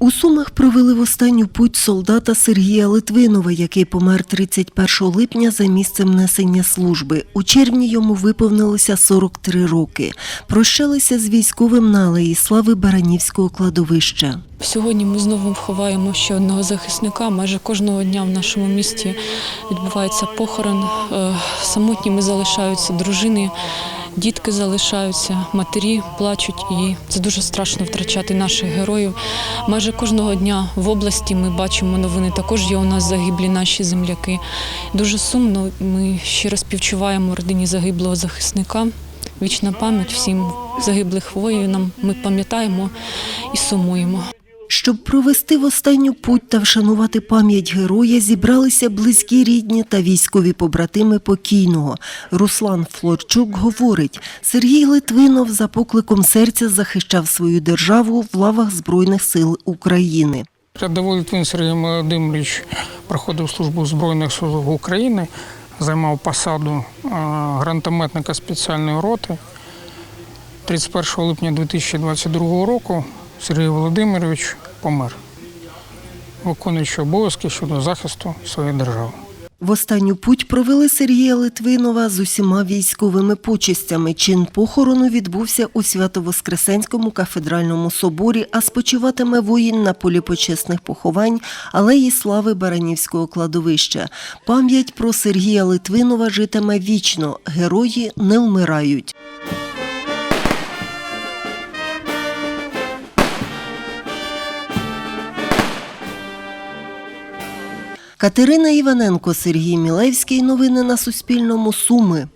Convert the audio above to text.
У Сумах провели в останню путь солдата Сергія Литвинова, який помер 31 липня за місцем несення служби. У червні йому виповнилося 43 роки. Прощалися з військовим на алеї слави Баранівського кладовища. Сьогодні ми знову ховаємо ще одного захисника. Майже кожного дня в нашому місті відбувається похорон. Е, Самотніми залишаються дружини, дітки залишаються, матері плачуть, і це дуже страшно втрачати наших героїв. Майже кожного дня в області ми бачимо новини. Також є у нас загиблі наші земляки. Дуже сумно. Ми щиро співчуваємо родині загиблого захисника. Вічна пам'ять всім загиблих воїнам. Ми пам'ятаємо і сумуємо. Щоб провести в останню путь та вшанувати пам'ять героя, зібралися близькі рідні та військові побратими покійного. Руслан Флорчук говорить, Сергій Литвинов за покликом серця захищав свою державу в лавах Збройних сил України. Рядовий Литвин Сергій Володимирович проходив службу Збройних силах України, займав посаду е, гранатометника спеціальної роти. 31 липня 2022 року Сергій Володимирович помер, виконуючи обов'язки щодо захисту своєї держави. В останню путь провели Сергія Литвинова з усіма військовими почестями. Чин похорону відбувся у Свято-Воскресенському кафедральному соборі, а спочиватиме воїн на полі почесних поховань алеї слави Баранівського кладовища. Пам'ять про Сергія Литвинова житиме вічно. Герої не вмирають. Катерина Іваненко, Сергій Мілевський. Новини на Суспільному. Суми.